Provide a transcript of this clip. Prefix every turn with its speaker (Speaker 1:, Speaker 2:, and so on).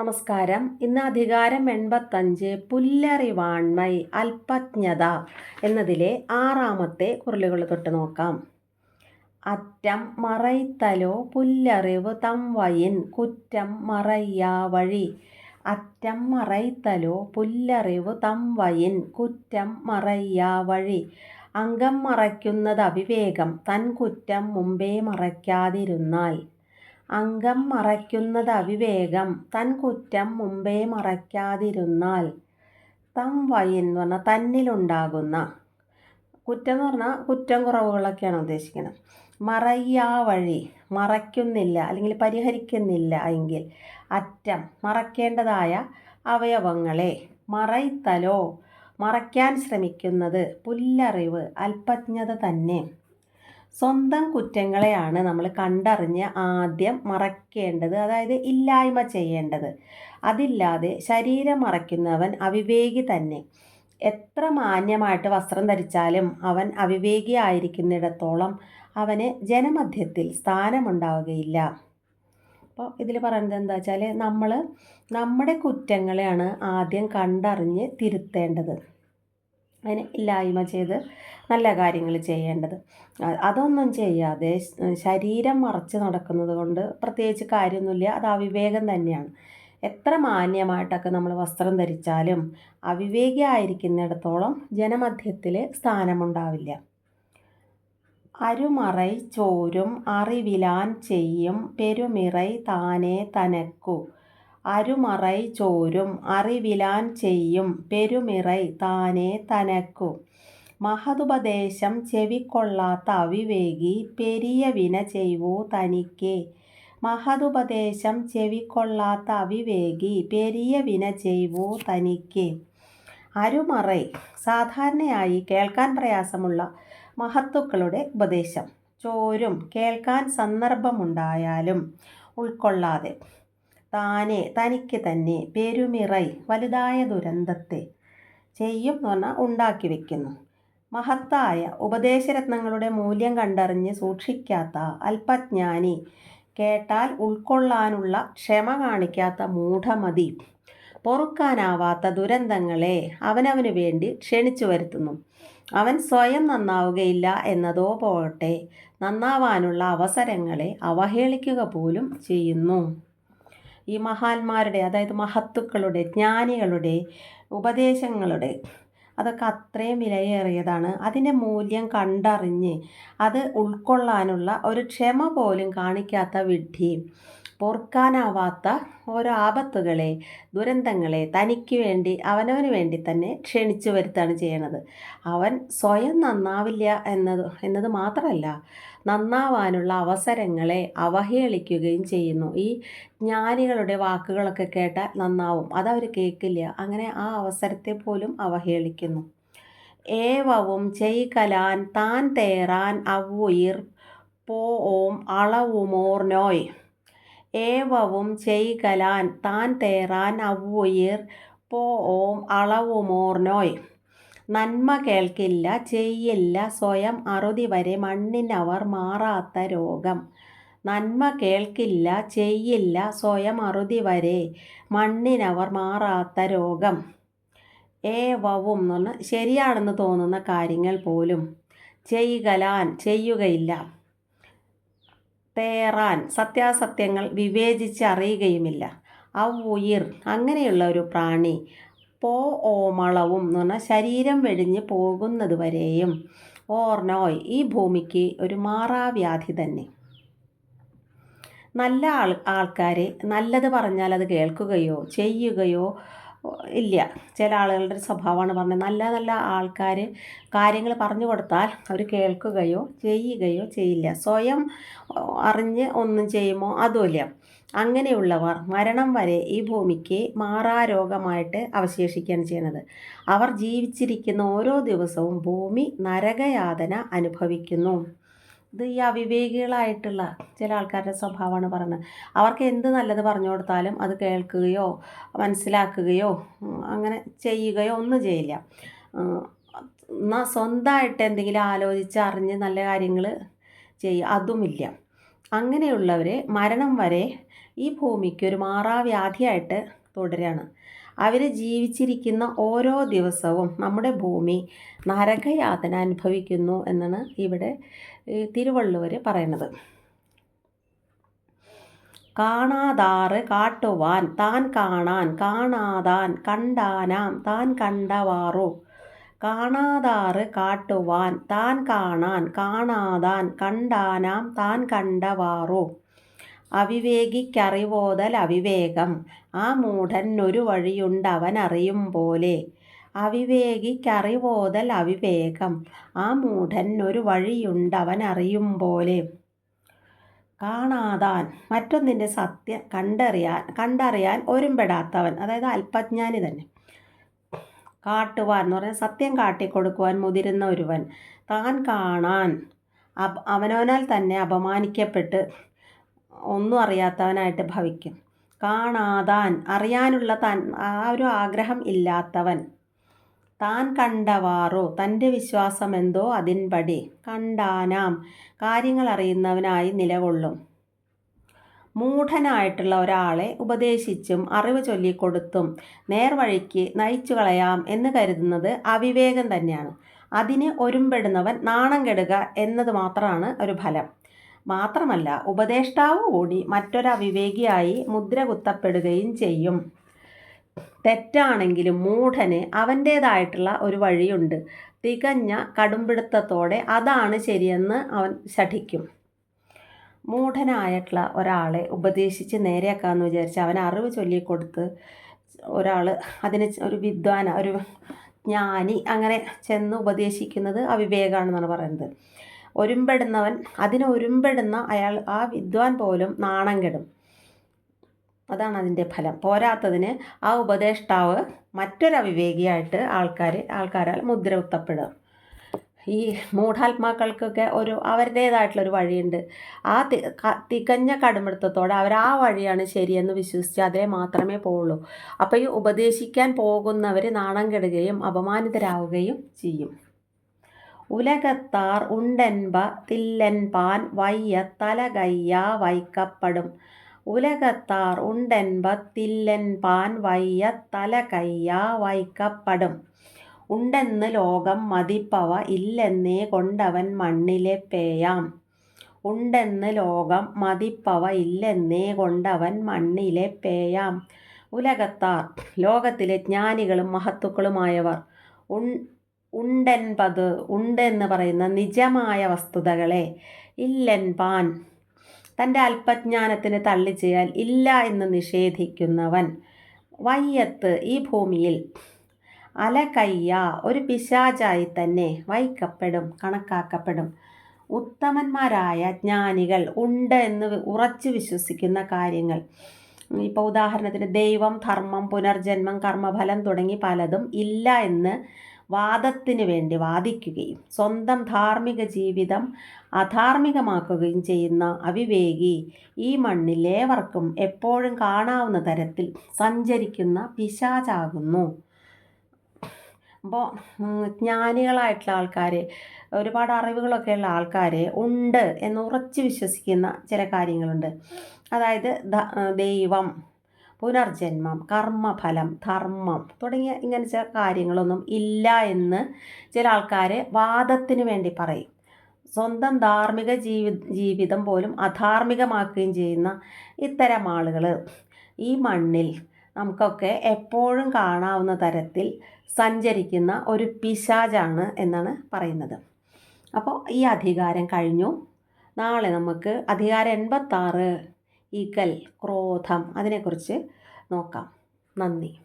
Speaker 1: നമസ്കാരം. ഇന്ന് അധികാരം എൺപത്തഞ്ച് പുല്ലറിവാൺമൈ അല്പജ്ഞത എന്നതിലെ ആറാമത്തെ കുരലുകൾ തൊട്ട് നോക്കാം. അറ്റം മറൈത്തലോ പുല്ലറിവ് തം വയിൻ കുറ്റം മറയ്യാ വഴി. അറ്റം മറൈത്തലോ പുല്ലറിവ് തം വയിൻ കുറ്റം മറയ്യാ വഴി. അംഗം മറയ്ക്കുന്നത് അവിവേകം തൻ കുറ്റം മുമ്പേ മറയ്ക്കാതിരുന്നാൽ അംഗം മറയ്ക്കുന്നത് അവിവേകം. തൻ കുറ്റം മുമ്പേ മറയ്ക്കാതിരുന്നാൽ തം വയിൻ എന്ന് പറഞ്ഞാൽ തന്നിലുണ്ടാകുന്ന. കുറ്റം എന്ന് പറഞ്ഞാൽ കുറ്റം കുറവുകളൊക്കെയാണ് ഉദ്ദേശിക്കുന്നത്. മറയ്യാ വഴി മറയ്ക്കുന്നില്ല അല്ലെങ്കിൽ പരിഹരിക്കുന്നില്ല എങ്കിൽ അറ്റം മറയ്ക്കേണ്ടതായ അവയവങ്ങളെ മറയ്ത്തലോ മറയ്ക്കാൻ ശ്രമിക്കുന്നത് പുല്ലറിവ് അല്പജ്ഞത തന്നെ. സ്വന്തം കുറ്റങ്ങളെയാണ് നമ്മൾ കണ്ടറിഞ്ഞ് ആദ്യം മറക്കേണ്ടത്. അതായത് ഇല്ലായ്മ ചെയ്യേണ്ടത്. അതില്ലാതെ ശരീരം മറയ്ക്കുന്നവൻ അവിവേകി തന്നെ. എത്ര മാന്യമായിട്ട് വസ്ത്രം ധരിച്ചാലും അവൻ അവിവേകി ആയിരിക്കുന്നിടത്തോളം അവന് ജനമധ്യത്തിൽ സ്ഥാനമുണ്ടാവുകയില്ല. അപ്പോൾ ഇതിൽ പറയുന്നത് എന്താ വെച്ചാൽ നമ്മൾ നമ്മുടെ കുറ്റങ്ങളെയാണ് ആദ്യം കണ്ടറിഞ്ഞ് തിരുത്തേണ്ടത്. അതിന് ഇല്ലായ്മ ചെയ്ത് നല്ല കാര്യങ്ങൾ ചെയ്യേണ്ടത്. അതൊന്നും ചെയ്യാതെ ശരീരം മറച്ച് നടക്കുന്നത് കൊണ്ട് പ്രത്യേകിച്ച് കാര്യമൊന്നുമില്ല. അത് അവിവേകം തന്നെയാണ്. എത്ര മാന്യമായിട്ടൊക്കെ നമ്മൾ വസ്ത്രം ധരിച്ചാലും അവിവേകിയായിരിക്കുന്നിടത്തോളം ജനമധ്യത്തിൽ സ്ഥാനമുണ്ടാവില്ല. അരുമറൈ ചോരും അറിവിലാൻ ചെയ്യും പെരുമിറൈ താനേ തനക്കു. അരുമറൈ ചോരും അറിവിലാൻ ചെയ്യും പെരുമിറൈ താനേ തനക്കു. മഹതുപദേശം ചെവിക്കൊള്ളാത്ത അവിവേകി പെരിയ വിന ചെയ്വോ തനിക്ക്. മഹതുപദേശം ചെവിക്കൊള്ളാത്ത അവിവേകി പെരിയ വിന ചെയ്വോ തനിക്ക്. അരുമറൈ സാധാരണയായി കേൾക്കാൻ പ്രയാസമുള്ള മഹത്തുക്കളുടെ ഉപദേശം. ചോരും കേൾക്കാൻ സന്ദർഭമുണ്ടായാലും ഉൾക്കൊള്ളാതെ. താനെ തനിക്ക് തന്നെ പെരുമിറൈ വലുതായ ദുരന്തത്തെ ചെയ്യും എന്ന് പറഞ്ഞാൽ ഉണ്ടാക്കി വെക്കുന്നു. മഹത്തായ ഉപദേശരത്നങ്ങളുടെ മൂല്യം കണ്ടറിഞ്ഞ് സൂക്ഷിക്കാത്ത അല്പജ്ഞാനി കേട്ടാൽ ഉൾക്കൊള്ളാനുള്ള ക്ഷമ കാണിക്കാത്ത മൂഢമതി പൊറുക്കാനാവാത്ത ദുരന്തങ്ങളെ അവനവന് വേണ്ടി ക്ഷണിച്ചു വരുത്തുന്നു. അവൻ സ്വയം നന്നാവുകയില്ല എന്നതോ പോകട്ടെ നന്നാവാനുള്ള അവസരങ്ങളെ അവഹേളിക്കുക പോലും ചെയ്യുന്നു. ഈ മഹാന്മാരുടെ അതായത് മഹത്തുക്കളുടെ ജ്ഞാനികളുടെ ഉപദേശങ്ങളുടെ അതൊക്കെ അത്രയും വിലയേറിയതാണ്. അതിന്റെ മൂല്യം കണ്ടറിഞ്ഞ് അത് ഉൾക്കൊള്ളാനുള്ള ഒരു ക്ഷമ പോലും കാണിക്കാത്ത വിഡ്ഢി പൊറുക്കാനാവാത്ത ഓരോ ആപത്തുകളെ ദുരന്തങ്ങളെ തനിക്ക് വേണ്ടി അവനവന് വേണ്ടി തന്നെ ക്ഷണിച്ചു വരുത്താണ് ചെയ്യണത് അവൻ സ്വയം നന്നാവില്ല എന്നത് എന്നത് മാത്രമല്ല നന്നാവാനുള്ള അവസരങ്ങളെ അവഹേളിക്കുകയും ചെയ്യുന്നു. ഈ ജ്ഞാനികളുടെ വാക്കുകളൊക്കെ കേട്ടാൽ നന്നാവും. അതവർ കേൾക്കില്ല. അങ്ങനെ ആ അവസരത്തെ പോലും അവഹേളിക്കുന്നു. ഏവവും ചെയ്കലാൻ താൻ തേറാൻ അവ്വുയിർ പോ ഓം അളവുമോർനോയ് ഏവവും ചെയ്കലാൻ താൻ തേറാൻ അവ്വുയിർ പോ ഓം അളവുമോർനോയ് നന്മ കേൾക്കില്ല ചെയ്യില്ല സ്വയം അറുതി വരെ മണ്ണിനവർ മാറാത്ത രോഗം. നന്മ കേൾക്കില്ല ചെയ്യില്ല സ്വയം അറുതി വരെ മണ്ണിനവർ മാറാത്ത രോഗം. ഏ വവും എന്ന് പറഞ്ഞാൽ ശരിയാണെന്ന് തോന്നുന്ന കാര്യങ്ങൾ പോലും ചെയ്കലാൻ ചെയ്യുകയില്ല. തേറാൻ സത്യാസത്യങ്ങൾ വിവേചിച്ച് അറിയുകയുമില്ല ഉയിർ അങ്ങനെയുള്ള ഒരു പ്രാണി പോ ഓമളവും എന്ന് പറഞ്ഞാൽ ശരീരം വെടിഞ്ഞ് പോകുന്നത് വരെയും. ഓർണോയ് ഈ ഭൂമിക്ക് ഒരു മാറാവ്യാധി തന്നെ. നല്ല ആൾ ആൾക്കാരെ നല്ലത് പറഞ്ഞാൽ അത് കേൾക്കുകയോ ചെയ്യുകയോ ഇല്ല. ചില ആളുകളുടെ ഒരു സ്വഭാവമാണ് പറഞ്ഞത്. നല്ല നല്ല ആൾക്കാർ കാര്യങ്ങൾ പറഞ്ഞു കൊടുത്താൽ അവർ കേൾക്കുകയോ ചെയ്യുകയോ ചെയ്യില്ല. സ്വയം അറിഞ്ഞ് ഒന്നും ചെയ്യുമോ? അതുമില്ല. അങ്ങനെയുള്ളവർ മരണം വരെ ഈ ഭൂമിക്ക് മാറാരോഗമായിട്ട് അവശേഷിക്കുകയാണ് ചെയ്യുന്നത്. അവർ ജീവിച്ചിരിക്കുന്ന ഓരോ ദിവസവും ഭൂമി നരകയാതന അനുഭവിക്കുന്നു. ഇത് ഈ അവിവേകികളായിട്ടുള്ള ചില ആൾക്കാരുടെ സ്വഭാവമാണ് പറയുന്നത്. അവർക്ക് എന്ത് നല്ലത് പറഞ്ഞു കൊടുത്താലും അത് കേൾക്കുകയോ മനസ്സിലാക്കുകയോ അങ്ങനെ ചെയ്യുകയോ ഒന്നും ചെയ്യില്ല. എന്നാൽ സ്വന്തമായിട്ട് എന്തെങ്കിലും ആലോചിച്ച് അറിഞ്ഞ് നല്ല കാര്യങ്ങൾ ചെയ്യുക അതുമില്ല. അങ്ങനെയുള്ളവർ മരണം വരെ ഈ ഭൂമിക്ക് ഒരു മാറാവ്യാധിയായിട്ട് തുടരുകയാണ് അവർ ജീവിച്ചിരിക്കുന്ന ഓരോ ദിവസവും നമ്മുടെ ഭൂമി നരകയാതന അനുഭവിക്കുന്നു എന്നാണ് ഇവിടെ തിരുവള്ളുവർ പറയുന്നത് കാണാതാറ് കാട്ടുവാൻ താൻ കാണാൻ കാണാതാൻ കണ്ടാനാം താൻ കണ്ടവാറു? കാണാതാറ് കാട്ടുവാൻ താൻ കാണാൻ കാണാതാൻ കണ്ടാനാം താൻ കണ്ടവാറു? അവിവേകിക്കറിവോതൽ അവിവേകം. ആ മൂഢൻ ഒരു വഴിയുണ്ടവൻ അറിയും പോലെ. അവിവേകിക്കറിവോതൽ അവിവേകം. ആ മൂഢൻ ഒരു വഴിയുണ്ടവൻ അറിയും പോലെ. കാണാതാൻ മറ്റൊന്നിന്റെ സത്യം കണ്ടറിയാൻ കണ്ടറിയാൻ ഒരുമ്പെടാത്തവൻ അതായത് അല്പജ്ഞാനി തന്നെ. കാട്ടുവാൻ എന്ന് പറഞ്ഞാൽ സത്യം കാട്ടിക്കൊടുക്കുവാൻ മുതിരുന്ന ഒരുവൻ. താൻ കാണാൻ അവനവനാൽ തന്നെ അപമാനിക്കപ്പെട്ട് ഒന്നും അറിയാത്തവനായിട്ട് ഭവിക്കും. കാണാതാൻ അറിയാനുള്ള തൻ ആ ഒരു ആഗ്രഹം ഇല്ലാത്തവൻ. താൻ കണ്ടവാറോ? തന്റെ വിശ്വാസം എന്തോ അതിൻപടി. കണ്ടാനാം. കാര്യങ്ങൾ അറിയുന്നവനായി നിലകൊള്ളും. മൂഢനായിട്ടുള്ള ഒരാളെ ഉപദേശിച്ചും അറിവ് ചൊല്ലിക്കൊടുത്തും നേർവഴിക്ക് നയിച്ചു കളയാം എന്ന് കരുതുന്നത് അവിവേകം തന്നെയാണ്. അതിന് ഒരുമ്പെടുന്നവൻ നാണം കെടുക എന്നത് മാത്രമാണ് ഒരു ഫലം. മാത്രമല്ല ഉപദേഷ്ടാവ് കൂടി മറ്റൊരവിവേകിയായി മുദ്ര കുത്തപ്പെടുകയും ചെയ്യും. തെറ്റാണെങ്കിലും മൂഢന് അവന്റേതായിട്ടുള്ള ഒരു വഴിയുണ്ട്. തികഞ്ഞ കടുംപിടുത്തത്തോടെ അതാണ് ശരിയെന്ന് അവൻ ശഠിക്കും. മൂഢനായിട്ടുള്ള ഒരാളെ ഉപദേശിച്ച് നേരെയാക്കാമെന്ന് വിചാരിച്ച് അവൻ അറിവ് ചൊല്ലിക്കൊടുത്ത് ഒരാൾ അതിന് ഒരു വിദ്വാന ഒരു ജ്ഞാനി അങ്ങനെ ചെന്ന് ഉപദേശിക്കുന്നത് അവിവേകമാണെന്നാണ് പറയുന്നത്. ഒരുമ്പെടുന്നവൻ അതിന് ഒരുമ്പെടുന്ന അയാൾ ആ വിദ്വാൻ പോലും നാണം കെടും. അതാണ് അതിന്റെ ഫലം. പോരാത്തതിന് ആ ഉപദേഷ്ടാവ് മറ്റൊരവിവേകിയായിട്ട് ആൾക്കാർ ആൾക്കാരാൽ മുദ്ര കുത്തപ്പെടും ഈ മൂഢാത്മാക്കൾക്കൊക്കെ ഒരു അവരുടേതായിട്ടുള്ളൊരു വഴിയുണ്ട്. ആ തികഞ്ഞ കടുംപിടുത്തത്തോടെ അവർ ആ വഴിയാണ് ശരിയെന്ന് വിശ്വസിച്ച് അതേ മാത്രമേ പോവുള്ളൂ. അപ്പോൾ ഈ ഉപദേശിക്കാൻ പോകുന്നവർ നാണം കെടുകയും അപമാനിതരാവുകയും ചെയ്യും. ഉലകത്താർ ഉണ്ടെൻപ തില്ലൻപാൻ വയ്യ തലകയ്യ വൈക്കപ്പെടും ഉലകത്താർ ഉണ്ടെൻപ തില്ലൻപാൻ വയ്യ തലകയ്യ വൈക്കപ്പെടും ഉണ്ടെന്ന് ലോകം മതിപ്പവ ഇല്ലെന്നേ കൊണ്ടവൻ മണ്ണിലെ പേയാം. ഉണ്ടെന്ന് ലോകം മതിപ്പവ ഇല്ലെന്നേ കൊണ്ടവൻ മണ്ണിലെ പേയാം. ഉലകത്താർ ലോകത്തിലെ ജ്ഞാനികളും മഹത്തുക്കളുമായവർ ഉൺ ഉണ്ടെൻപത് ഉണ്ടെന്ന് പറയുന്ന നിജമായ വസ്തുതകളെ ഇല്ലെൻപാൻ തന്റെ അല്പജ്ഞാനത്തിന് തള്ളിച്ചെയ്യാൽ ഇല്ല എന്ന് നിഷേധിക്കുന്നവൻ. വയ്യത്ത് ഈ ഭൂമിയിൽ അലകയ്യ ഒരു പിശാചായി തന്നെ വൈക്കപ്പെടും കണക്കാക്കപ്പെടും. ഉത്തമന്മാരായ ജ്ഞാനികൾ ഉണ്ട് എന്ന് ഉറച്ചു വിശ്വസിക്കുന്ന കാര്യങ്ങൾ. ഇപ്പോൾ ഉദാഹരണത്തിന് ദൈവം ധർമ്മം പുനർജന്മം കർമ്മഫലം തുടങ്ങി പലതും ഇല്ല എന്ന് വാദത്തിന് വേണ്ടി വാദിക്കുകയും സ്വന്തം ധാർമ്മിക ജീവിതം അധാർമികമാക്കുകയും ചെയ്യുന്ന അവിവേകി ഈ മണ്ണിൽ ഏവർക്കും എപ്പോഴും കാണാവുന്ന തരത്തിൽ സഞ്ചരിക്കുന്ന പിശാചാകുന്നു. അപ്പോൾ ജ്ഞാനികളായിട്ടുള്ള ആൾക്കാർ ഒരുപാട് അറിവുകളൊക്കെ ഉള്ള ആൾക്കാർ ഉണ്ട് എന്ന് ഉറച്ചു വിശ്വസിക്കുന്ന ചില കാര്യങ്ങളുണ്ട്. അതായത് ദൈവം പുനർജന്മം കർമ്മഫലം ധർമ്മം തുടങ്ങിയ ഇങ്ങനെ കാര്യങ്ങളൊന്നും ഇല്ല എന്ന് ചില ആൾക്കാർ വാദത്തിന് വേണ്ടി പറയും. സ്വന്തം ധാർമ്മിക ജീവി ജീവിതം പോലും അധാർമികമാക്കുകയും ചെയ്യുന്ന ഇത്തരം ആളുകൾ ഈ മണ്ണിൽ നമുക്കൊക്കെ എപ്പോഴും കാണാവുന്ന തരത്തിൽ സഞ്ചരിക്കുന്ന ഒരു പിശാജാണ് എന്നാണ് പറയുന്നത്. അപ്പോൾ ഈ അധികാരം കഴിഞ്ഞു. നാളെ നമുക്ക് അധികാരം എൺപത്താറ് ഈക്കൽ ക്രോധം അതിനെക്കുറിച്ച് നോക്കാം. നന്ദി.